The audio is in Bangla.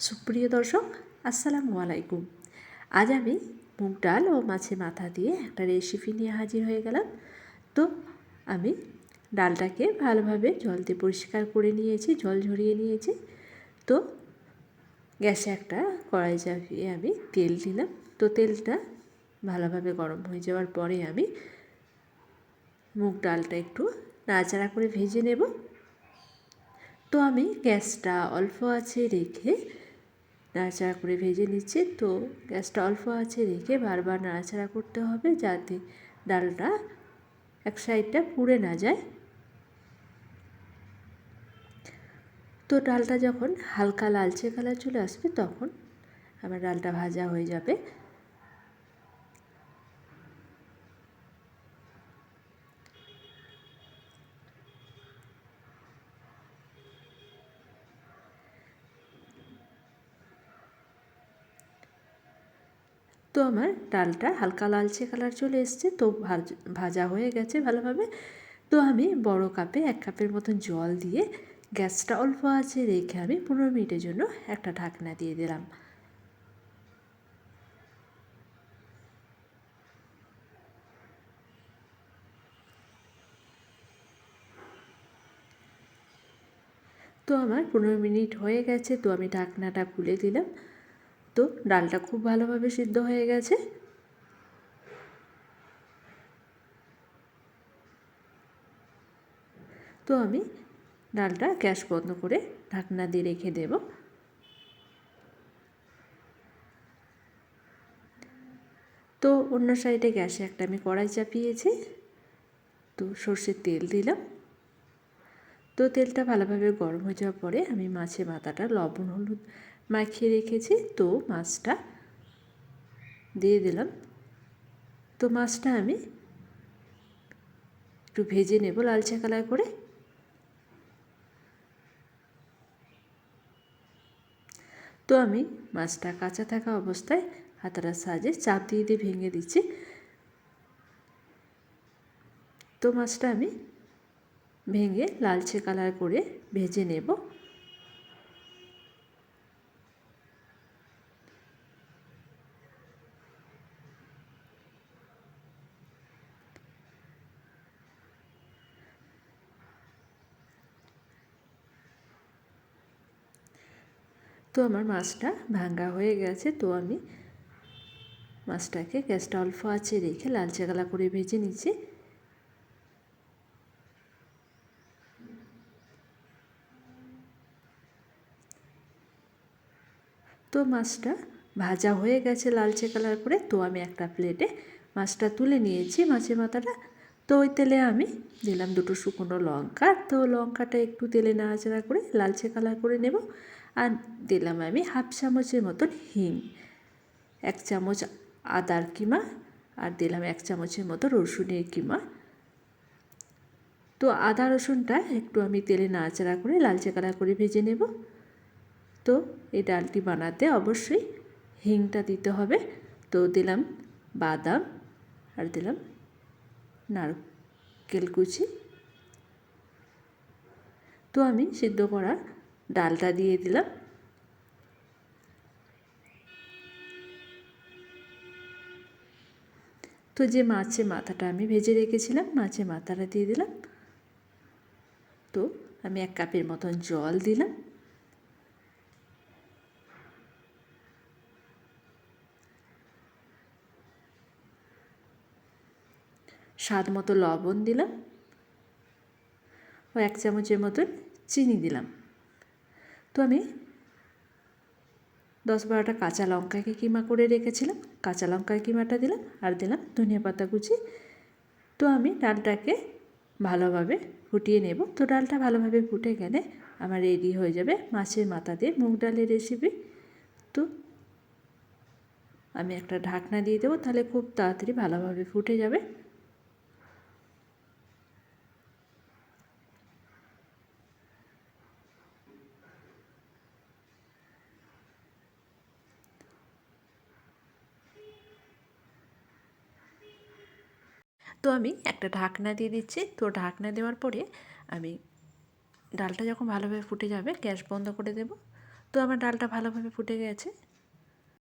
সুপ্রিয় দর্শক, আসসালামু আলাইকুম। আজ আমি মুগ ডাল ও মাছের মাথা দিয়ে একটা রেসিপি নিয়ে হাজির হয়ে গেলাম। তো আমি ডালটাকে ভালোভাবে জল দিয়ে পরিষ্কার করে নিয়েছি, জল ঝরিয়ে নিয়েছি। তো গ্যাসে একটা কড়াই চাপিয়ে আমি তেল দিলাম। তো তেলটা ভালোভাবে গরম হয়ে যাওয়ার পরে আমি মুগ ডালটা একটু নাড়াচাড়া করে ভেজে নেব। তো আমি গ্যাসটা অল্প আছে রেখে নাড়াচাড়া করে ভেজে নিচ্ছি। তো গ্যাসটা অল্প আছে রেখে বারবার নাড়াচাড়া করতে হবে যাতে ডালটা এক সাইডটা পুড়ে না যায়। তো ডালটা যখন হালকা লালচে কালার চলে আসবে তখন আমার ডালটা ভাজা হয়ে যাবে। তো আমার ডালটা হালকা লালচে কালার চলে এসছে, তো ভাজা হয়ে গেছে ভালোভাবে। তো আমি বড় কাপে এক কাপের মতন জল দিয়ে গ্যাসটা অল্প আছে রেখে আমি পনেরো মিনিটের জন্য একটা ঢাকনা দিয়ে দিলাম। তো আমার পনেরো মিনিট হয়ে গেছে, তো আমি ঢাকনাটা খুলে দিলাম। তো ডালটা খুব ভালোভাবে সিদ্ধ হয়ে গেছে। তো আমি ডালটা গ্যাস বন্ধ করে ঢাকনা দিয়ে রেখে দেব। তো অন্য সাইডে গ্যাসে একটা আমি কড়াই চাপিয়েছি। তো সর্ষের তেল দিলাম। তো তেলটা ভালোভাবে গরম হয়ে যাওয়ার পরে আমি মাছের মাথাটা লবণ, হলুদ মাখিয়ে রেখেছি। তো মাছটা দিয়ে দিলাম। তো মাছটা আমি একটু ভেজে নেব লালচে কালার করে। তো আমি মাছটা কাঁচা থাকা অবস্থায় হাতারার সাহায্যে চাপ দিয়ে দিয়ে ভেঙে দিচ্ছি। তো মাছটা আমি ভেঙে লালচে কালার করে ভেজে নেব। তো আমার মাছটা ভাঙ্গা হয়ে গেছে, তো আমি মাছটাকে গ্যাসটা অল্প আছে রেখে লালচে গালা করে ভেজে নিচ্ছি। তো মাছটা ভাজা হয়ে গেছে লালচে কালার করে, তো আমি একটা প্লেটে মাছটা তুলে নিয়েছি মাছের মাথাটা। তো ওই তেলে আমি দিলাম দুটো শুকনো লঙ্কা, তো লঙ্কাটা একটু তেলে নাড়াচাড়া করে লালচে কালার করে নেব। আর দিলাম আমি হাফ চামচের মতন হিং। এক চামচ আদার কিমা আর দিলাম এক চামচের মতো রসুনের কিমা। তো আদা রসুনটা একটু আমি তেলে নাড়াচাড়া করে লালচে কালার করে ভেজে নেব। তো এই ডালটি বানাতে অবশ্যই হিংটা দিতে হবে। তো দিলাম বাদাম আর দিলাম নারকেল কুচি। তো আমি সিদ্ধ করা ডালটা দিয়ে দিলাম। তো যে মাছে মাথাটা আমি ভেজে রেখেছিলাম, মাছের মাথাটা দিয়ে দিলাম। তো আমি এক কাপের মতন জল দিলাম। স্বাদ মতো লবণ দিলাম। ও এক চামচের মতন চিনি দিলাম। তো আমি দশ বারোটা কাঁচা লঙ্কাকে কিমা করে রেখেছিলাম, কাঁচা লঙ্কার কিমাটা দিলাম আর দিলাম ধনিয়া পাতা কুচি। তো আমি ডালটাকে ভালোভাবে ফুটিয়ে নেব। তো ডালটা ভালোভাবে ফুটে গেলে আমার রেডি হয়ে যাবে মাছের মাথা দিয়ে মুগ ডালের রেসিপি তো আমি একটা ঢাকনা দিয়ে দেবো, তাহলে খুব তাড়াতাড়ি ভালোভাবে ফুটে যাবে। তো আমি একটা ঢাকনা দিয়ে দিচ্ছি। তো ঢাকনা দেওয়ার পরে আমি ডালটা যখন ভালোভাবে ফুটে যাবে, গ্যাস বন্ধ করে দেব। তো আমার ডালটা ভালোভাবে ফুটে গেছে।